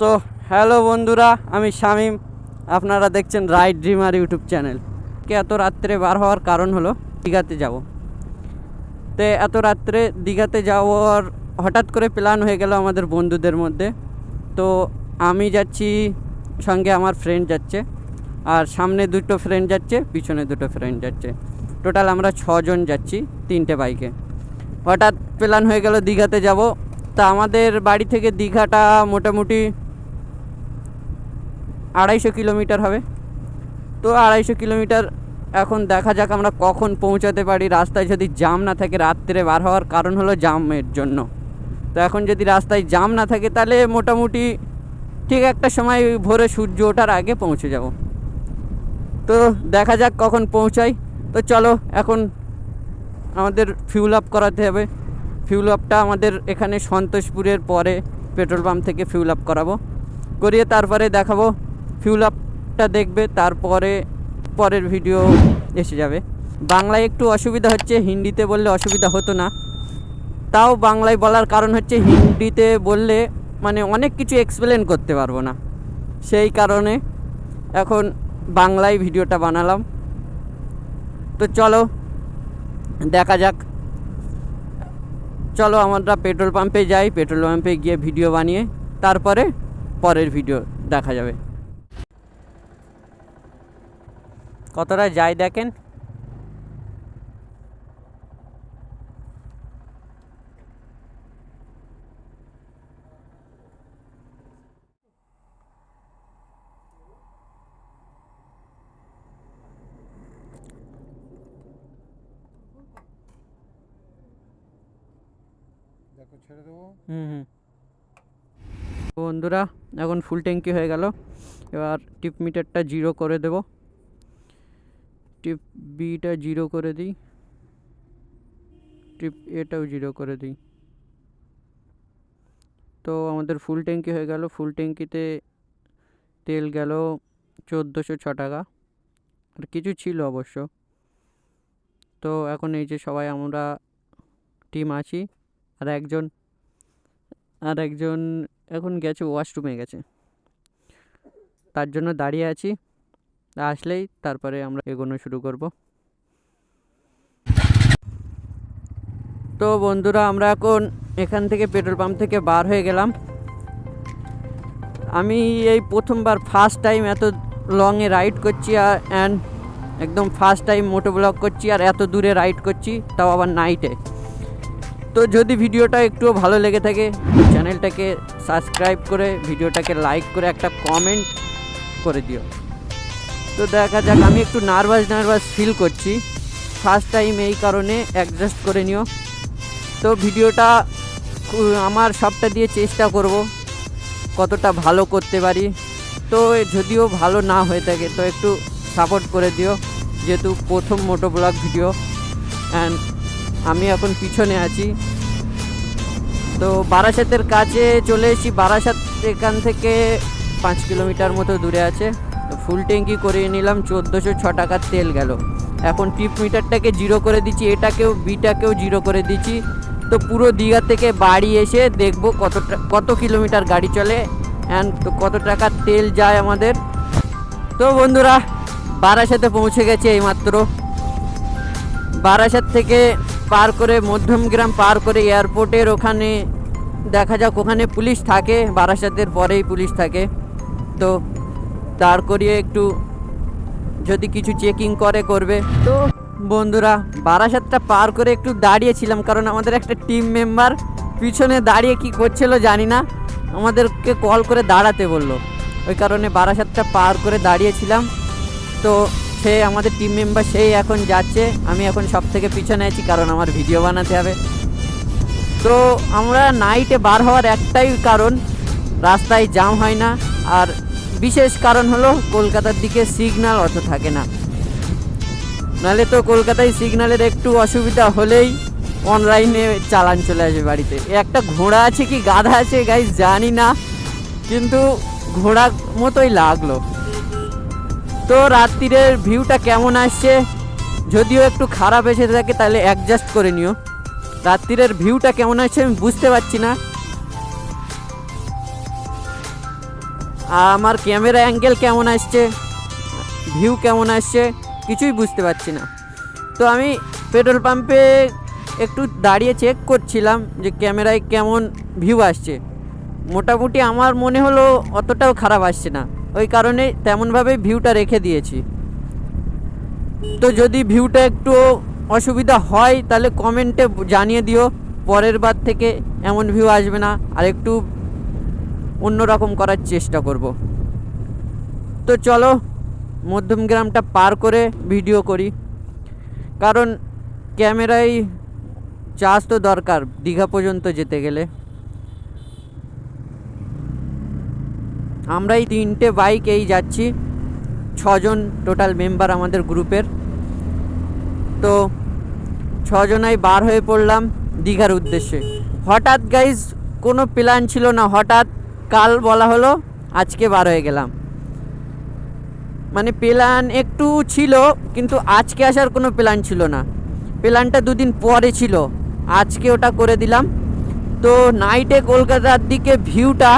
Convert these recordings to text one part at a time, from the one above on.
তো হ্যালো বন্ধুরা, আমি শামিম। আপনারা দেখছেন রাইড ড্রিমার ইউটিউব চ্যানেল। কে এত রাত্রে বার হওয়ার কারণ হলো দীঘাতে যাব। তো এত রাত্রে দীঘাতে যাওয়ার হঠাৎ করে প্ল্যান হয়ে গেল আমাদের বন্ধুদের মধ্যে। তো আমি যাচ্ছি, সঙ্গে আমার ফ্রেন্ড যাচ্ছে, আর সামনে দুটো ফ্রেন্ড যাচ্ছে, পিছনে দুটো ফ্রেন্ড যাচ্ছে। টোটাল আমরা ছজন যাচ্ছি তিনটে বাইকে হঠাৎ প্ল্যান হয়ে গেল দীঘাতে যাব। তা আমাদের বাড়ি থেকে দীঘাটা মোটামুটি আড়াইশো কিলোমিটার হবে। তো আড়াইশো কিলোমিটার এখন দেখা যাক আমরা কখন পৌঁছাতে পারি। রাস্তায় যদি জাম না থাকে রাত্রে বার হওয়ার কারণ হলো জামের জন্য। তো এখন যদি রাস্তায় জাম না থাকে তাহলে মোটামুটি ঠিক একটা সময় ভোরে সূর্য ওঠার আগে পৌঁছে যাব। তো দেখা যাক কখন পৌঁছাই। তো চলো এখন আমাদের ফিউল আপ করাতে হবে। ফিউল আপটা আমাদের এখানে সন্তোষপুরের পরে পেট্রোল পাম্প থেকে ফিউল আপ করাবো। করিয়ে তারপরে দেখাবো ফিউল আপটা দেখবে, তারপরে পরের ভিডিও এসে যাবে। বাংলায় একটু অসুবিধা হচ্ছে, হিন্দিতে বললে অসুবিধা হতো না। তাও বাংলায় বলার কারণ হচ্ছে, হিন্দিতে বললে মানে অনেক কিছু এক্সপ্লেন করতে পারব না। সেই কারণে এখন বাংলায় ভিডিওটা বানালাম। তো চলো, দেখা যাক। চলো আমরা পেট্রোল পাম্পে যাই পেট্রোল পাম্পে গিয়ে ভিডিও বানিয়ে, তারপরে পরের ভিডিও দেখা যাবে। কতটা যাই দেখেন? ছেড়ে দেবো। হুম হুম। বন্ধুরা এখন ফুল ট্যাঙ্কি হয়ে গেল। এবার টিপ মিটারটা জিরো করে দেব। টিপ বিটা জিরো করে দিই। টিপ এটাও জিরো করে দিই। তো আমাদের ফুল ট্যাঙ্কি হয়ে গেল। ফুল ট্যাঙ্কিতে তেল গেল চোদ্দোশো ছ টাকা। আর কিছু ছিল অবশ্য। তো এখন এই যে সবাই আমরা টিম আছি। আর একজন আর একজন এখন গেছে ওয়াশরুমে গেছে। তার জন্য দাঁড়িয়ে আছি। আসলেই তারপরে আমরা এগোনো শুরু করব। তো বন্ধুরা, আমরা এখন এখান থেকে পেট্রোল পাম্প থেকে বার হয়ে গেলাম। আমি এই প্রথমবার ফার্স্ট টাইম এত লংয়ে রাইড করছি আর অ্যান্ড একদম ফার্স্ট টাইম মোটো ব্লগ করছি আর এত দূরে রাইড করছি, তাও আবার নাইটে তো যদি ভিডিওটা একটুও ভালো লেগে থাকে চ্যানেলটাকে সাবস্ক্রাইব করে, ভিডিওটাকে লাইক করে একটা কমেন্ট করে দিও। তো দেখা যাক, আমি একটু নার্ভাস নার্ভাস ফিল করছি। ফার্স্ট টাইম এই কারণে অ্যাডজাস্ট করে নিও। তো ভিডিওটা আমার সবটা দিয়ে চেষ্টা করব, কতটা ভালো করতে পারি। তো যদিও ভালো না হয়ে থাকে, তো একটু সাপোর্ট করে দিও, যেহেতু প্রথম মোটো ব্লগ ভিডিও। অ্যান্ড আমি এখন পিছনে আছি। তো বারাসাতের কাছে চলে এসেছি, বারাসাত এখান থেকে পাঁচ কিলোমিটার মতো দূরে আছে। ফুল ট্যাঙ্কি করিয়ে নিলাম, চোদ্দোশো ছ টাকার তেল গেল। এখন টিপ মিটারটাকে জিরো করে দিচ্ছি, এটাকেও, বিটাকেও জিরো করে দিচ্ছি। তো পুরো দীঘা থেকে বাড়ি এসে দেখব কতটা, কত কিলোমিটার গাড়ি চলে অ্যান্ড তো কত টাকার তেল যায় আমাদের। তো বন্ধুরা, বারাসাতে পৌঁছে গেছে এইমাত্র। বারাসাত থেকে পার করে মধ্যমগ্রাম, পার করে এয়ারপোর্টের ওখানে দেখা যাক, ওখানে পুলিশ থাকে, বারাসাতের পরেই পুলিশ থাকে। তো দাঁড় করিয়ে একটু যদি কিছু চেকিং করে করবে। তো বন্ধুরা, বারাসাতটা পার করে একটু দাঁড়িয়েছিলাম, কারণ আমাদের একটা টিম মেম্বার পিছনে দাঁড়িয়ে কি করছিল জানি না, আমাদেরকে কল করে দাঁড়াতে বলল। ওই কারণে বারাসাতটা পার করে দাঁড়িয়েছিলাম। তো সে আমাদের টিম মেম্বার সেই এখন যাচ্ছে, আমি এখন সব থেকে পিছনে আছি, কারণ আমার ভিডিও বানাতে হবে। তো আমরা নাইটে বার হওয়ার একটাই কারণ, রাস্তায় জাম হয় না, আর বিশেষ কারণ হলো কলকাতার দিকে সিগনাল অত থাকে না। নাহলে তো কলকাতায় সিগনালের একটু অসুবিধা হলেই অনলাইনে চালান চলে আসবে বাড়িতে। একটা ঘোড়া আছে কি গাধা আছে গাই জানি না, কিন্তু ঘোড়া মতোই লাগল। তো রাত্রিরের ভিউটা কেমন আসছে? যদিও একটু খারাপ এসে থাকে তাহলে অ্যাডজাস্ট করে নিও। রাত্রিরের ভিউটা কেমন আসছে আমি বুঝতে পারছি না। আমার ক্যামেরা অ্যাঙ্গেল কেমন আসছে? ভিউ কেমন আসছে? কিছুই বুঝতে পারছি না। তো আমি পেট্রোল পাম্পে একটু দাঁড়িয়ে চেক করছিলাম যে ক্যামেরায় কেমন ভিউ আসছে। মোটামুটি আমার মনে হলো অতটাও খারাপ আসছে না। ওই কারণে তেমনভাবে ভিউটা রেখে দিয়েছি। তো যদি ভিউটা একটু অসুবিধা হয়, তাহলে কমেন্টে জানিয়ে দিও। পরের বার থেকে এমন ভিউ আসবে না। আর একটু অন্যরকম করার চেষ্টা করব। তো চলো মধ্যমগ্রামটা পার করে ভিডিও করি। কারণ ক্যামেরায় চার্জ তো দরকার দীঘা পর্যন্ত যেতে গেলে। আমরা এই তিনটে বাইক, এই যাচ্ছি। ছজন টোটাল মেম্বার আমাদের গ্রুপের। তো ছজনাই বার হয়ে পড়লাম দীঘার উদ্দেশ্যে। হঠাৎ গাইজ কোনো প্ল্যান ছিল না, হঠাৎ কাল বলা হলো আজকে বার হয়ে গেলাম। মানে প্ল্যান একটু ছিল, কিন্তু আজকে আসার কোনো প্ল্যান ছিল না। প্ল্যানটা দুদিন পরে ছিল। আজকে ওটা করে দিলাম। তো নাইটে কলকাতার দিকে ভিউটা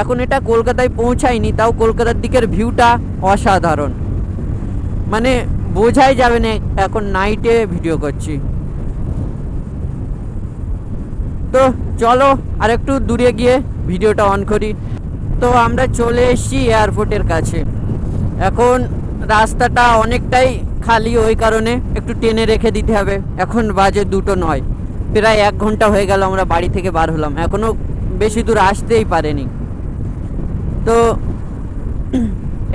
এখন এটা কলকাতায় পৌঁছায়নি, তাও কলকাতার দিকের ভিউটা অসাধারণ। মানে বোঝাই যাবে না, এখন নাইটে ভিডিও করছি। তো চলো আর একটু দূরে গিয়ে ভিডিওটা অন করি। তো আমরা চলে এসেছি এয়ারপোর্টের কাছে। এখন রাস্তাটা অনেকটাই খালি, ওই কারণে একটু টেনে রেখে দিতে হবে। এখন বাজে দুটো নয়। প্রায় এক ঘণ্টা হয়ে গেল আমরা বাড়ি থেকে বার হলাম। এখনও বেশি দূর আসতেই পারেনি। তো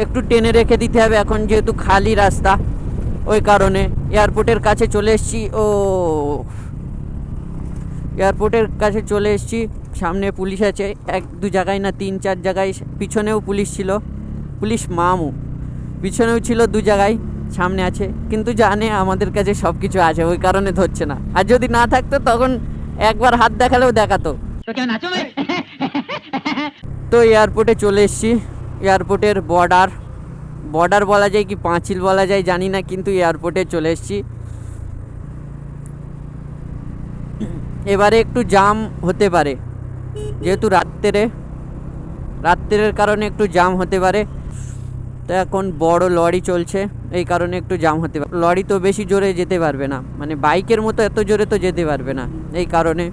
একটু টেনে রেখে দিতে হবে। এখন যেহেতু খালি রাস্তা, ওই কারণে এয়ারপোর্টের কাছে চলে এসেছি। ও এয়ারপোর্টের কাছে চলে এসেছি। সামনে পুলিশ আছে এক দু জায়গায় না তিন চার জায়গায় পিছনেও পুলিশ ছিল। পুলিশ মামু। পিছনেও ছিল দু জায়গায় সামনে আছে। কিন্তু জানে আমাদের কাছে সব কিছু আছে ওই কারণে ধরছে না। আর যদি না থাকতো তখন একবার হাত দেখালেও দেখাতো। তো এয়ারপোর্টে চলে এসছি। এয়ারপোর্টের বর্ডার। বর্ডার বলা যায় কি পাঁচিল বলা যায় জানি না কিন্তু এয়ারপোর্টে চলে এসছি। এবারে একটু জাম হতে পারে। যেহেতু রাত্রে, রাত্রের কারণে একটু জাম হতে পারে, তো এখন বড় লরি চলছে, এই কারণে একটু জাম হতে পারে। লরি তো বেশি জোরে যেতে পারবে না মানে বাইকের মতো এত জোরে তো যেতে পারবে না, এই কারণে।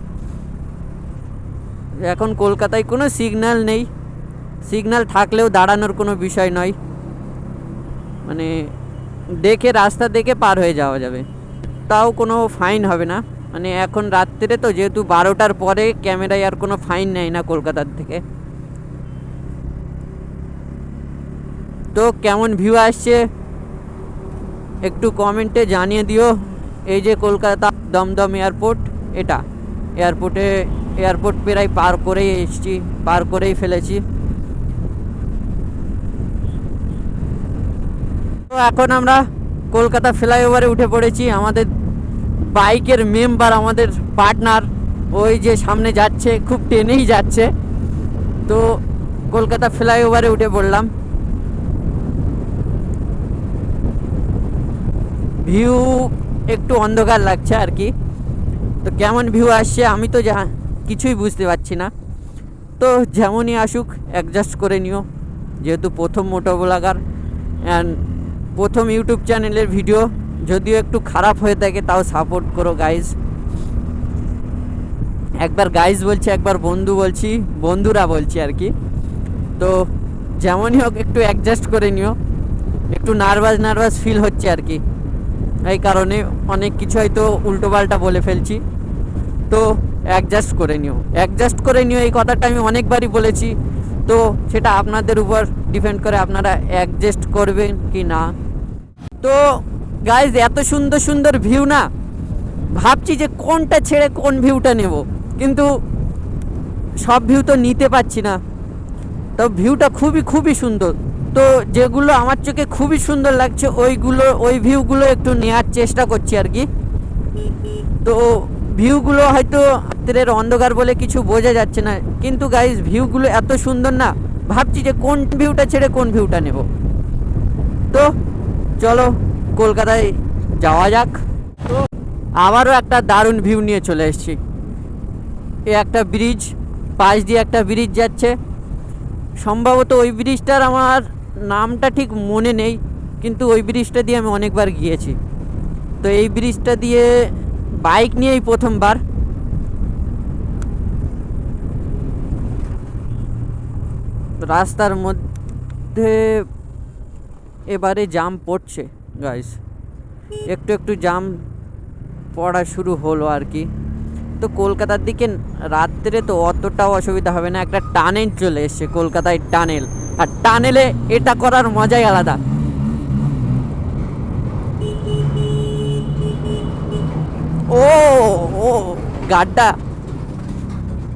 এখন কলকাতায় কোনো সিগন্যাল নেই, সিগন্যাল থাকলেও দাঁড়ানোর কোনো বিষয় নয় মানে দেখে, রাস্তা দেখে পার হয়ে যাওয়া যাবে। তাও কোনো ফাইন হবে না। মানে এখন রাত্রে তো যেহেতু বারোটার পরে ক্যামেরায় আর কোনো ফাইন নেয় না কলকাতার থেকে। তো কেমন ভিউ আসছে? একটু কমেন্টে জানিয়ে দিও। এই যে কলকাতা দমদম এয়ারপোর্ট, এটা। এয়ারপোর্টে, এয়ারপোর্ট প্রায় পার করেই এসেছি, পার করেই ফেলেছি। তো এখন আমরা কলকাতা ফ্লাইওভারে উঠে পড়েছি। আমাদের বাইকের মেম্বার আমাদের পার্টনার ওই যে সামনে যাচ্ছে, খুব টেনেই যাচ্ছে। তো কলকাতা ফ্লাইওভারে উঠে পড়লাম। ভিউ একটু অন্ধকার লাগছে আর কি। তো কেমন ভিউ আসছে আমি তো যা, কিছুই বুঝতে পারছি না। তো যেমনই আসুক অ্যাডজাস্ট করে নিও। যেহেতু প্রথম মোটো ব্লগার অ্যান্ড প্রথম ইউটিউব চ্যানেলের ভিডিও যদিও একটু খারাপ হয়ে থাকে, তাও সাপোর্ট করো গাইজ একবার গাইজ বলছি, একবার বন্ধু বলছি, বন্ধুরা বলছি আর কি। তো যেমনই হোক, একটু অ্যাডজাস্ট করে নিও। একটু নার্ভাস নার্ভাস ফিল হচ্ছে আর কি। এই কারণে অনেক কিছু হয়তো উল্টোপাল্টা বলে ফেলছি। তো অ্যাডজাস্ট করে নিও। অ্যাডজাস্ট করে নিও, এই কথাটা আমি অনেকবারই বলেছি। তো সেটা আপনাদের উপর ডিপেন্ড করে আপনারা অ্যাডজাস্ট করবেন কি না। তো গাইজ এত সুন্দর সুন্দর ভিউ না। ভাবছি যে কোনটা ছেড়ে কোন ভিউটা নেব। কিন্তু সব ভিউ তো নিতে পারছি না। তো ভিউটা খুবই খুবই সুন্দর। তো যেগুলো আমার চোখে খুবই সুন্দর লাগছে, ওইগুলো, ওই ভিউগুলো একটু নেওয়ার চেষ্টা করছি আর কি। তো ভিউগুলো হয়তো রাত্রের অন্ধকার বলে কিছু বোঝা যাচ্ছে না। কিন্তু গাইজ ভিউগুলো এত সুন্দর না। ভাবছি যে কোন ভিউটা ছেড়ে কোন ভিউটা নেব। তো চলো। কলকাতায় যাওয়া যাক। তো আবারও একটা দারুণ ভিউ নিয়ে চলে এসেছি। এ একটা ব্রিজ পাশ দিয়ে একটা ব্রিজ যাচ্ছে। সম্ভবত ওই ব্রিজটার আমার নামটা ঠিক মনে নেই, কিন্তু ওই ব্রিজটা দিয়ে আমি অনেকবার গিয়েছি। তো এই ব্রিজটা দিয়ে বাইক নিয়েই প্রথমবার। রাস্তার মধ্যে এবারে জাম পড়ছে। গাইস একটু একটু জাম পড়া শুরু হলো আর কি। তো কলকাতার দিকে রাত্রে তো অতটাও অসুবিধা হবে না, একটা টানেল চলে এসছে কলকাতায় টানেল। আর টানেলে এটা করার মজাই আলাদা। ও ও, গাড্ডা।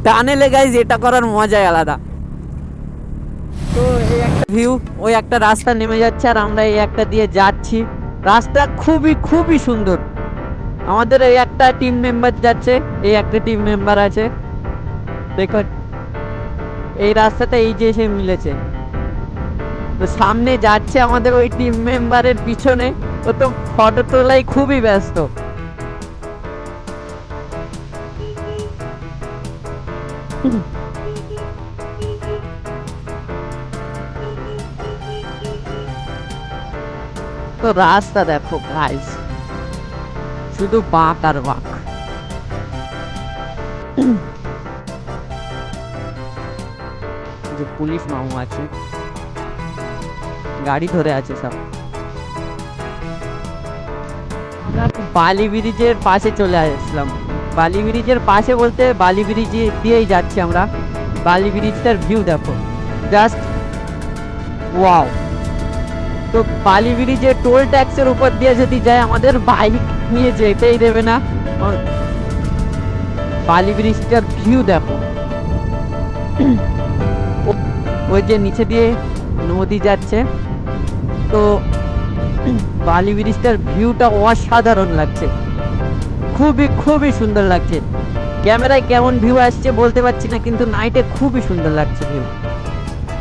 টানেলে গাইজ এটা করার মজাই আলাদা। ভিউ ওই একটা রাস্তা নেমে যাচ্ছে আর আমরা এই একটা দিয়ে যাচ্ছি। রাস্তা খুবই খুবই সুন্দর। আমাদের এই একটা টিম মেম্বার যাচ্ছে, এই একটা টিম মেম্বার আছে। দেখো, এই রাস্তাটা এই যে এসে মিলেছে। তো সামনে যাচ্ছে আমাদের ওই টিম মেম্বারের পিছনে। ও তো ফটো তোলাই খুবই ব্যস্ত। তো রাস্তা দেখো গাইস শুধু বাঁক আর বাঁক। যে পুলিশ মামু আছে। গাড়ি ধরে আছে সব। বালি ব্রিজের পাশে চলে আসলাম। বালি ব্রিজের পাশে বলতে বালি ব্রিজ দিয়েই যাচ্ছি আমরা। বালি ব্রিজটার ভিউ দেখো। জাস্ট ওয়াও তো বালি ব্রিজে টোল ট্যাক্সের উপর দিয়ে যদি যায়, আমাদের বাইক নিয়ে যেতেই দেবে না। বালি ব্রিজটার ভিউ দেখো। ওই যে নিচে দিয়ে নদী যাচ্ছে। তো বালি ব্রিজটার ভিউটা অসাধারণ লাগছে। খুবই খুবই সুন্দর লাগছে। ক্যামেরায় কেমন ভিউ আসছে বলতে পারছি না, কিন্তু নাইটে খুবই সুন্দর লাগছে ভিউ।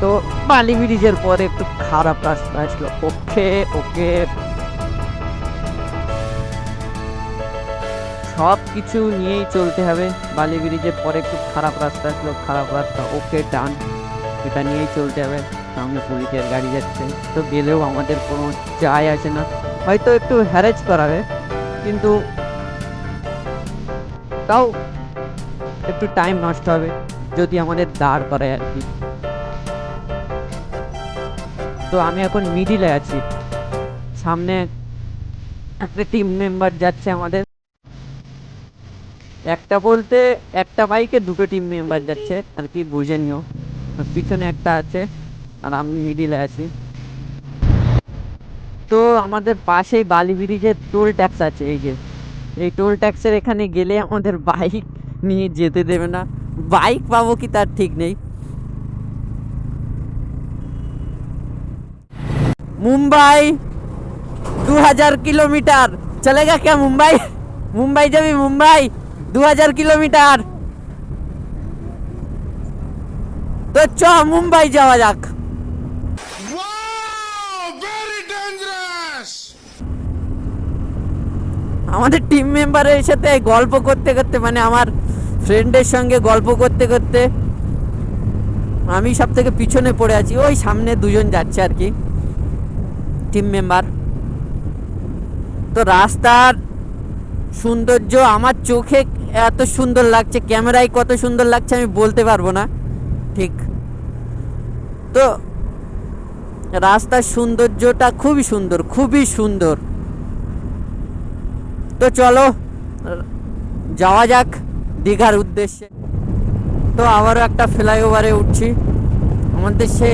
তো বালি ব্রিজের পরে একটু খারাপ রাস্তা আসলো। ওকে ওকে। সব কিছু নিয়েই চলতে হবে। বালি ব্রিজের পরে একটু খারাপ রাস্তা আসলো, খারাপ রাস্তা। ওকে, ডান। এটা নিয়েই চলতে হবে। সামনে পুলিশের গাড়ি যাচ্ছে। তো গেলেও আমাদের কোনো যায় আসে না। হয়তো একটু হ্যারেজ করাবে, কিন্তু তাও একটু টাইম নষ্ট হবে, যদি আমাদের দাঁড় করায় আর কি। তো আমি এখন মিডিলে আছি। সামনে একটা টিম মেম্বার যাচ্ছে আমাদের। একটা বলতে একটা বাইকে দুটো টিম মেম্বার যাচ্ছে, আর কি বুঝে নিও। পিছনে একটা আছে, আর আমি মিডিলে আছি। তো আমাদের পাশেই বালি ব্রিজের টোল ট্যাক্স আছে, এই যে। এই টোল ট্যাক্সের এখানে গেলে আমাদের বাইক নিয়ে যেতে দেবে না। বাইক পাবো কি তার ঠিক নেই। মুম্বাই দু হাজার কিলোমিটার চলেগা কে মুম্বাই? মুম্বাই যাবি মুম্বাই দু হাজার কিলোমিটার। তো চ মুম্বাই যাওয়া যাক। আমাদের টিম মেম্বারের সাথে গল্প করতে করতে মানে আমার ফ্রেন্ডের সঙ্গে গল্প করতে করতে আমি সব থেকে পিছনে পড়ে আছি। ওই সামনে দুজন যাচ্ছে আর কি। টিম মেম্বার তো রাস্তার সৌন্দর্য আমার চোখে এত সুন্দর লাগছে, ক্যামেরায় কত সুন্দর লাগছে আমি বলতে পারব না, ঠিক। তো রাস্তার সৌন্দর্যটা খুবই সুন্দর খুবই সুন্দর। তো চলো, যাওয়া যাক দীঘার উদ্দেশ্যে। তো আবারও একটা ফ্লাইওভারে উঠছি। আমাদের সে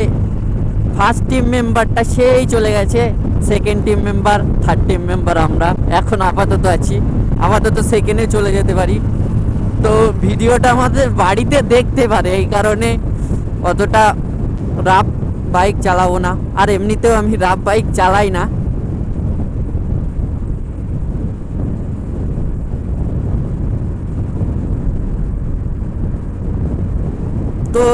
ফার্স্ট টিম মেম্বারটা সেই চলে গেছে second team member third team member আমরা। এখন আপাতত আছি, আপাতত সেকেন্ডে চলে যেতে পারি। তো ভিডিওটা আমাদের বাড়িতে দেখতে পারে, এই কারণে অতটা রাফ বাইক চালাবো না। আর এমনিতেও আমি রাফ বাইক চালাই না। তো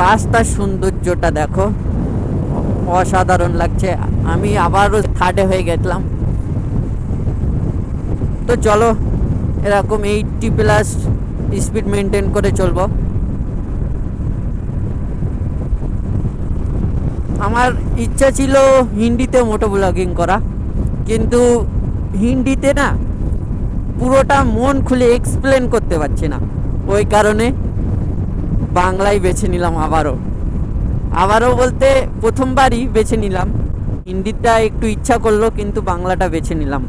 রাস্তার সৌন্দর্যটা দেখো। অসাধারণ লাগছে। আমি আবারও থার্ডে হয়ে গেছিলাম। তো চলো, এরকম এইটটি প্লাস স্পিড মেনটেন করে চলবো। আমার ইচ্ছা ছিল হিন্দিতে মোটো ব্লগিং করা, কিন্তু হিন্দিতে না, পুরোটা মন খুলে এক্সপ্লেন করতে পারছি না। ওই কারণে বাংলায় বেছে নিলাম আবারও। আবারও বলতে প্রথমবারই বেছে নিলাম। হিন্দিটা একটু ইচ্ছা করল, কিন্তু বাংলাটা বেছে নিলাম।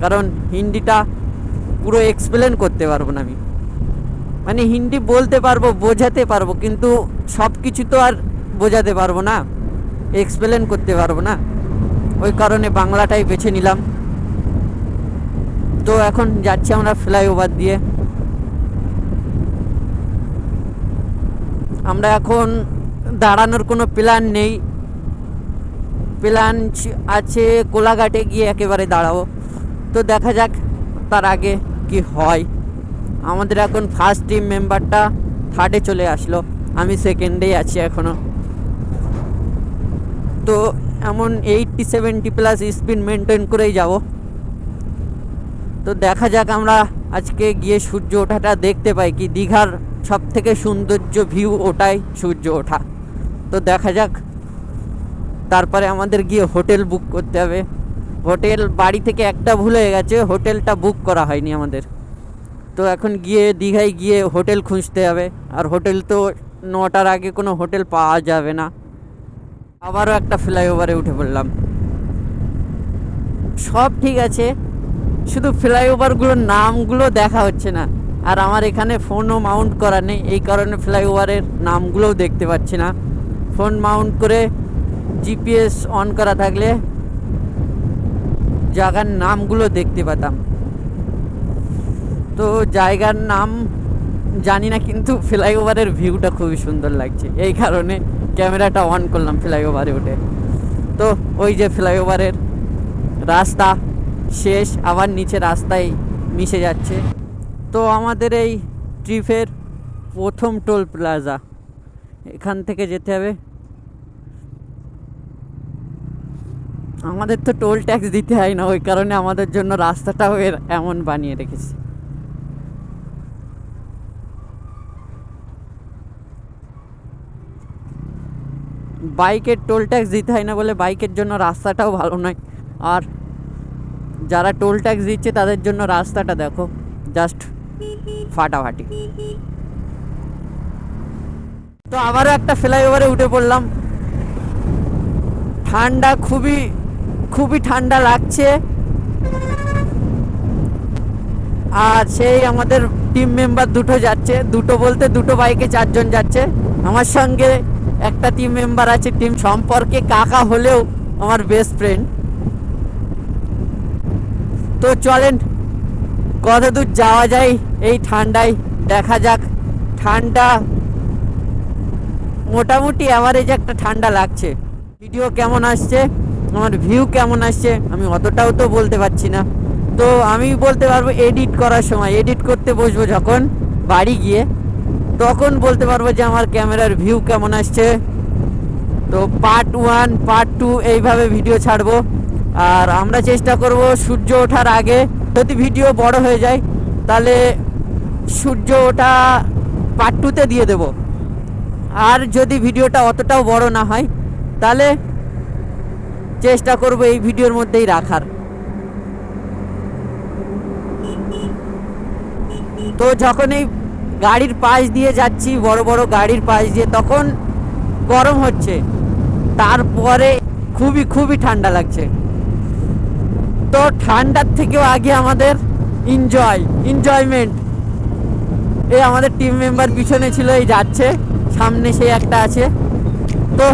কারণ হিন্দিটা পুরো এক্সপ্লেন করতে পারব না আমি। মানে হিন্দি বলতে পারব, বোঝাতে পারব, কিন্তু সব কিছু তো আর বোঝাতে পারব না এক্সপ্লেন করতে পারব না। ওই কারণে বাংলাটাই বেছে নিলাম। তো এখন যাচ্ছি আমরা ফ্লাইওভার দিয়ে। আমরা এখন দাঁড়ানোর কোনো প্ল্যান নেই। প্ল্যান আছে, কোলাঘাটে গিয়ে একেবারে দাঁড়াবো। তো দেখা যাক তার আগে কি হয়। আমাদের এখন ফার্স্ট টিম মেম্বারটা থার্ডে চলে আসলো। আমি সেকেন্ডেই আছি এখনও তো এমন eighty seventy plus speed maintain করেই যাব। তো দেখা যাক আমরা আজকে গিয়ে সূর্য ওঠাটা দেখতে পাই কি। দীঘার সব থেকে সৌন্দর্য ভিউ ওটাই সূর্য ওঠা। তো দেখা যাক। তারপরে আমাদের গিয়ে হোটেল বুক করতে হবে। হোটেল বাড়ি থেকে একটা ভুল হয়ে গেছে, হোটেলটা বুক করা হয়নি আমাদের। তো এখন গিয়ে দীঘায় গিয়ে হোটেল খুঁজতে হবে। আর হোটেল তো নটার আগে কোনো হোটেল পাওয়া যাবে না। আবারও একটা ফ্লাইওভারে উঠে পড়লাম। সব ঠিক আছে, শুধু ফ্লাইওভারগুলোর নামগুলো দেখা হচ্ছে না। আর আমার এখানে ফোনও মাউন্ট করা নেই, এই কারণে ফ্লাইওভারের নামগুলোও দেখতে পাচ্ছি না। ফোন মাউন্ট করে জিপিএস অন করা থাকলে জায়গার নামগুলো দেখতে পেতাম। তো জায়গার নাম জানি না, কিন্তু ফ্লাইওভারের ভিউটা খুবই সুন্দর লাগছে। এই কারণে ক্যামেরাটা অন করলাম ফ্লাইওভারে উঠে। তো ওই যে ফ্লাইওভারের রাস্তা শেষ, আবার নিচে রাস্তায় মিশে যাচ্ছে। তো আমাদের এই ট্রিপের প্রথম টোল প্লাজা। এখান থেকে যেতে হবে। আমাদের তো টোল ট্যাক্স দিতে হয় না, ওই কারণে আমাদের জন্য রাস্তাটাও এর এমন বানিয়ে রেখেছে। বাইকের টোল ট্যাক্স দিতে হয় না বলে বাইকের জন্য রাস্তাটাও ভালো নয়। আর যারা টোল ট্যাক্স দিচ্ছে তাদের জন্য রাস্তাটা দেখো, জাস্ট ফাটাফাটি। তো আবারও একটা ফ্লাইওভারে উঠে পড়লাম। ঠান্ডা খুবই খুবই ঠান্ডা লাগছে। আর সেই আমাদের টিম মেম্বার দুটো যাচ্ছে। দুটো বলতে দুটো বাইকে চারজন যাচ্ছে। আমার সঙ্গে একটা টিম মেম্বার আছে টিম সম্পর্কে কাকা হলেও আমার বেস্ট ফ্রেন্ড তো চলেন কত দূর যাওয়া যায় এই ঠান্ডায়, দেখা যাক। ঠান্ডা মোটামুটি আমার এই যে একটা ঠান্ডা লাগছে। ভিডিও কেমন আসছে? আমার ভিউ কেমন আসছে? আমি অতটাও তো বলতে পারছি না। তো আমি বলতে পারব এডিট করার সময়। এডিট করতে বসবো যখন বাড়ি গিয়ে, তখন বলতে পারব যে আমার ক্যামেরার ভিউ কেমন আসছে। তো পার্ট ওয়ান পার্ট টু এইভাবে ভিডিও ছাড়বো। আর আমরা চেষ্টা করব সূর্য ওঠার আগে যদি ভিডিও বড় হয়ে যায়, তাহলে সূর্য ওঠা পার্ট টুতে দিয়ে দেব। আর যদি ভিডিওটা অতটাও বড় না হয়, তাহলে চেষ্টা করব এই ভিডিওর মধ্যেই রাখার। তো যখন এই গাড়ির পাশ দিয়ে যাচ্ছি, বড় বড় গাড়ির পাশ দিয়ে, তখন গরম হচ্ছে। তারপরে খুবই খুবই ঠান্ডা লাগছে। তো ঠান্ডার থেকেও আগে আমাদের এনজয় এনজয়মেন্ট এই আমাদের টিম মেম্বার পিছনে ছিল, এই যাচ্ছে। সামনে সেই একটা আছে। তো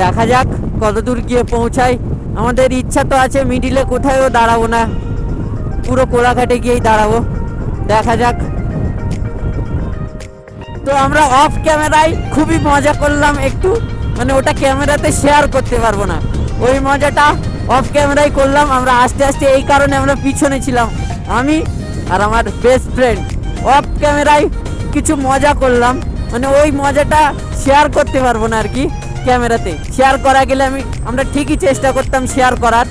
দেখা যাক কত দূর গিয়ে পৌঁছাই আমাদের ইচ্ছা তো আছে মিডিলে কোথায়ও দাঁড়াবো না। পুরো কোলাঘাটে গিয়েই দাঁড়াবো। দেখা যাক। তো আমরা অফ ক্যামেরায় খুবই মজা করলাম একটু। মানে ওটা ক্যামেরাতে শেয়ার করতে পারব না। ওই মজাটা অফ ক্যামেরায় করলাম। আমরা আস্তে আস্তে এই কারণে আমরা পিছনে ছিলাম। আমি আর আমার বেস্ট ফ্রেন্ড অফ ক্যামেরায় কিছু মজা করলাম। মানে ওই মজাটা শেয়ার করতে পারব না আর কি ক্যামেরাতে। শেয়ার করা গেলে আমি, আমরা ঠিকই চেষ্টা করতাম শেয়ার করার।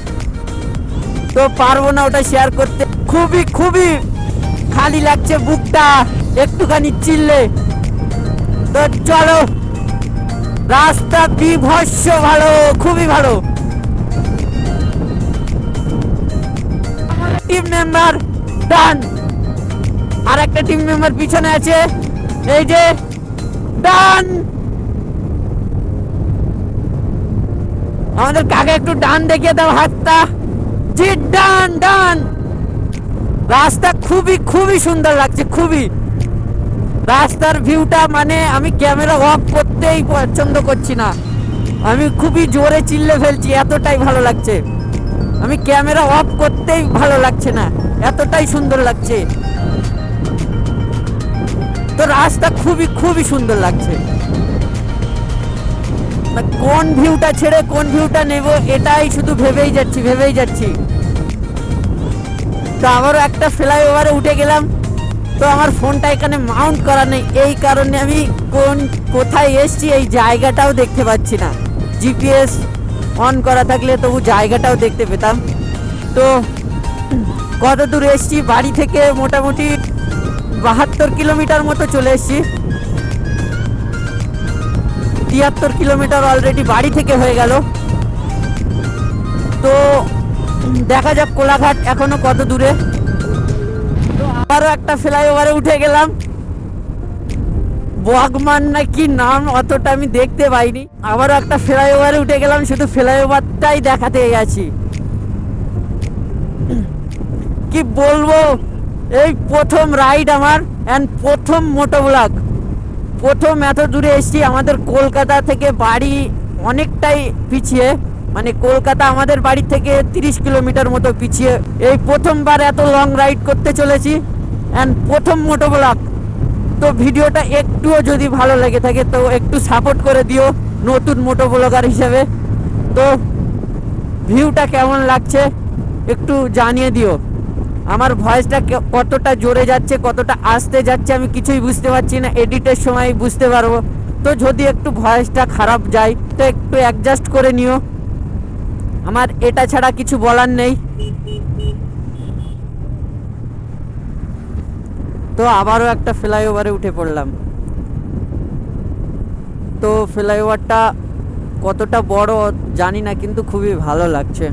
তো পারব না ওটা শেয়ার করতে। খুবই খুবই খালি লাগছে বুকটা। একটুখানি চিল্লে। তো চলো, রাস্তা বিভৎস ভালো, খুবই ভালো। টিম মেম্বার ডান আর একটা টিম মেম্বার পিছনে আছে। এই যে ডান। আমাদের কাকে একটু ডান দেখিয়ে দাও হাতটা? জি, ডান ডান। রাস্তা খুবই খুবই সুন্দর লাগছে, খুবই। রাস্তার ভিউটা মানে আমি ক্যামেরা অফ করতেই পছন্দ করছি না। আমি খুবই জোরে চিল্লে ফেলছি, এতটাই ভালো লাগছে। আমি ক্যামেরা অফ করতেই ভালো লাগছে না, এতটাই সুন্দর লাগছে। তো রাস্তা খুবই খুবই সুন্দর লাগছে। কোন ভিউটা ছেড়ে কোন ভিউটা নেব এটাই শুধু ভেবেই যাচ্ছি ভেবেই যাচ্ছি। তো আমারও একটা ফ্লাইওভারে উঠে গেলাম। তো আমার ফোনটা এখানে মাউন্ট করা নেই। এই কারণে আমি কোন, কোথায় এসছি এই জায়গাটাও দেখতে পাচ্ছি না। জিপিএস অন করা থাকলে তবু জায়গাটাও দেখতে পেতাম। তো কত দূর এসছি, বাড়ি থেকে মোটামুটি বাহাত্তর কিলোমিটার মতো চলে এসছি। তিয়াত্তর কিলোমিটার অলরেডি বাড়ি থেকে হয়ে গেল। তো দেখা যাক কোলাঘাট এখনও কত দূরে। তো আবারও একটা ফ্লাইওভারে উঠে গেলাম। বগমান না কি নাম অতটা আমি দেখতে পাইনি। আবারও একটা ফ্লাইওভারে উঠে গেলাম, শুধু ফ্লাইওভারটাই দেখাতে গেছি। কি বলব? এই প্রথম রাইড আমার অ্যান্ড প্রথম মোটো ব্লগ প্রথম এত দূরে এসেছি, আমাদের কলকাতা থেকে বাড়ি অনেকটাই পিছিয়ে। মানে কলকাতা আমাদের বাড়ি থেকে তিরিশ কিলোমিটার মতো পিছিয়ে। এই প্রথমবার এত লং রাইড করতে চলেছি অ্যান্ড প্রথম মোটো ব্লগ তো ভিডিওটা একটুও যদি ভালো লেগে থাকে, তো একটু সাপোর্ট করে দিও নতুন মোটো ব্লগার হিসেবে। তো ভিউটা কেমন লাগছে একটু জানিয়ে দিও। আমার ভয়েসটা কতটা জোরে যাচ্ছে, কতটা আসতে যাচ্ছে আমি কিছুই বুঝতে পারছি না, এডিটের সময় বুঝতে পারব। তো যদি একটু ভয়েসটা খারাপ যায়, তো একটু অ্যাডজাস্ট করে নিও। আমার এটা ছাড়া কিছু বলার নেই। তো আবারও একটা ফ্লাইওভারে উঠে পড়লাম। তো ফ্লাইওভারটা কতটা বড় জানি না, কিন্তু খুবই ভালো লাগছে।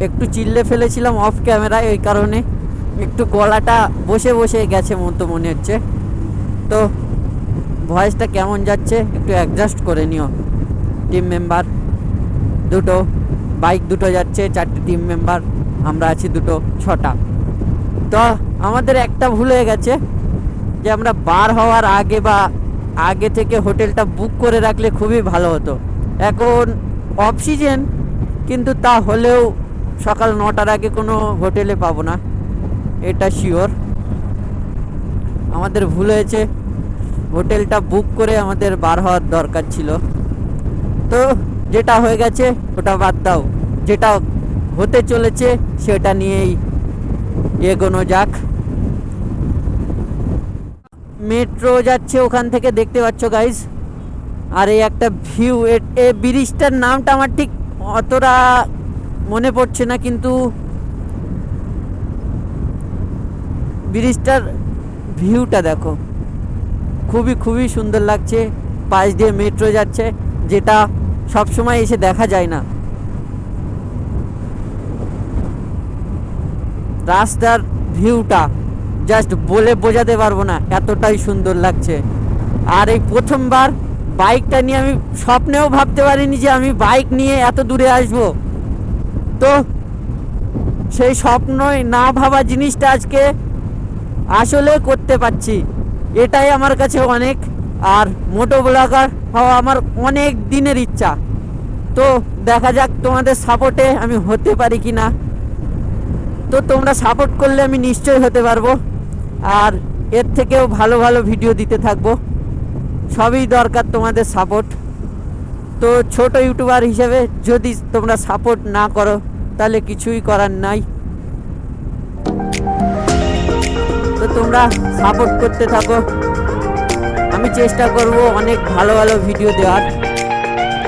একটু চিল্লে ফেলেছিলাম অফ ক্যামেরায় ওই কারণে একটু গলাটা বসে বসে গেছে মতো মনে হচ্ছে। তো ভয়েসটা কেমন যাচ্ছে একটু অ্যাডজাস্ট করে নিও। টিম মেম্বার দুটো বাইক দুটো যাচ্ছে, চারটে টিম মেম্বার আমরা আছি দুটো, ছটা। তো আমাদের একটা ভুল হয়ে গেছে যে আমরা বার হওয়ার আগে বা আগে থেকে হোটেলটা বুক করে রাখলে খুবই ভালো হতো। এখন অফ সিজন কিন্তু তা হলেও সকাল নটার আগে কোনো হোটেলে পাবো না, এটা শিওর আমাদের ভুল হয়েছে, হোটেলটা বুক করে আমাদের বার হওয়ার দরকার ছিল। তো যেটা হয়ে গেছে, ওটা বাদ দাও। যেটা হতে চলেছে, সেটা নিয়েই এগোনো যাক। মেট্রো যাচ্ছে ওখান থেকে, দেখতে পাচ্ছ গাইজ আর এই একটা ভিউ এ ব্রিজটার নামটা আমার ঠিক অতটা মনে পড়ছে না, কিন্তু ব্রিজটার ভিউটা দেখো। খুবই খুবই সুন্দর লাগছে। পাশ দিয়ে মেট্রো যাচ্ছে, যেটা সব সময় এসে দেখা যায় না। রাস্তার ভিউটা জাস্ট বলে বোঝাতে পারব না, এতটাই সুন্দর লাগছে। আর এই প্রথমবার বাইকটা নিয়ে আমি স্বপ্নেও ভাবতে পারিনি যে আমি বাইক নিয়ে এত দূরে আসব। তো সেই স্বপ্নই না ভাবা জিনিসটা আজকে আসলে করতে পারছি। এটাই আমার কাছে অনেক, আর মোটো ব্লগার হওয়া আমার অনেক দিনের ইচ্ছা। তো দেখা যাক তোমাদের সাপোর্টে আমি হতে পারি কি না তো তোমরা সাপোর্ট করলে আমি নিশ্চয়ই হতে পারব, আর এর থেকেও ভালো ভালো ভিডিও দিতে থাকব। সবই দরকার তোমাদের সাপোর্ট তো ছোট ইউটিউবার হিসেবে যদি তোমরা সাপোর্ট না করো, তাহলে কিছুই করার নাই। তো তোমরা সাপোর্ট করতে থাকো। আমি চেষ্টা করব অনেক ভালো ভালো ভিডিও দেওয়ার।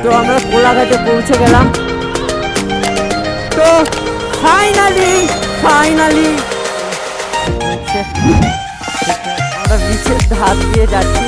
তো আমরা কোলাঘাটে পৌঁছে গেলাম। তো ফাইনালি ফাইনালি আমরা বিচের ধার দিয়ে যাচ্ছি।